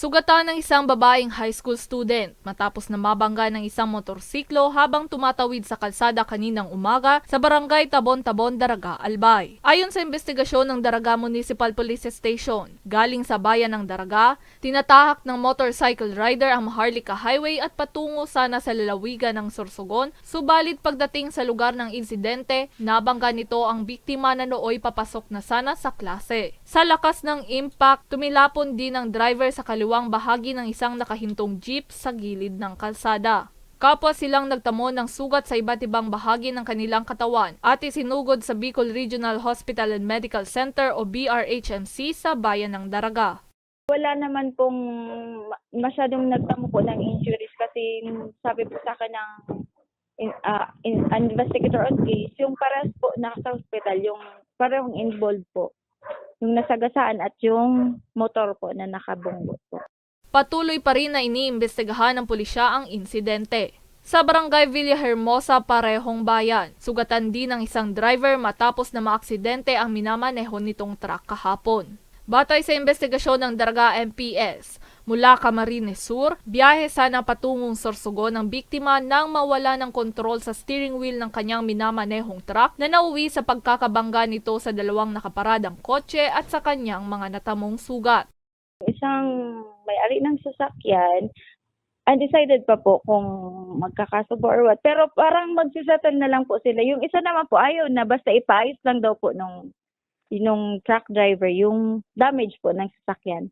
Sugatan ng isang babaeng high school student matapos na mabangga ng isang motorsiklo habang tumatawid sa kalsada kaninang umaga sa barangay Tabon-Tabon, Daraga, Albay. Ayon sa investigasyon ng Daraga Municipal Police Station, galing sa bayan ng Daraga, tinatahak ng motorcycle rider ang Maharlika Highway at patungo sana sa lalawigan ng Sorsogon, subalit pagdating sa lugar ng insidente, nabangga nito ang biktima na nooy papasok na sana sa klase. Sa lakas ng impact, tumilapon din ang driver sa kaliwang bahagi ng isang nakahintong jeep sa gilid ng kalsada. Kapwa silang nagtamo ng sugat sa iba't ibang bahagi ng kanilang katawan at isinugod sa Bicol Regional Hospital and Medical Center o BRHMC sa bayan ng Daraga. Wala naman pong ma- masyadong nagtamo po ng injuries kasi sabi po sa akin ng in, ah, in, investigator on case, yung pares po nasa hospital, yung parehong involved po. Yung nasagasaan at yung motor po na nakabunggo po. Patuloy pa rin na iniimbestigahan ng pulisya ang insidente. Sa barangay Villahermosa, parehong bayan, sugatan din ng isang driver matapos na maaksidente ang minamaneho nitong truck kahapon. Batay sa investigasyon ng Daraga MPS, mula Camarines Sur, biyahe sana patungong Sorsogon ang biktima nang mawala ng kontrol sa steering wheel ng kanyang minamanehong truck na nauwi sa pagkakabangga nito sa dalawang nakaparadang kotse at sa kanyang mga natamong sugat. Isang may-ari ng sasakyan, undecided pa po kung magkakasubo or what. Pero parang magsisettle na lang po sila. Yung isa naman po, ayaw na. Basta ipaayos lang daw po nung, nung truck driver yung damage po ng sasakyan.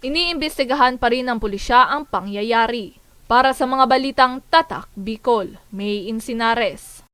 Iniimbestigahan pa rin ng pulisya ang pangyayari. Para sa mga balitang Tatak Bicol, May Insinares.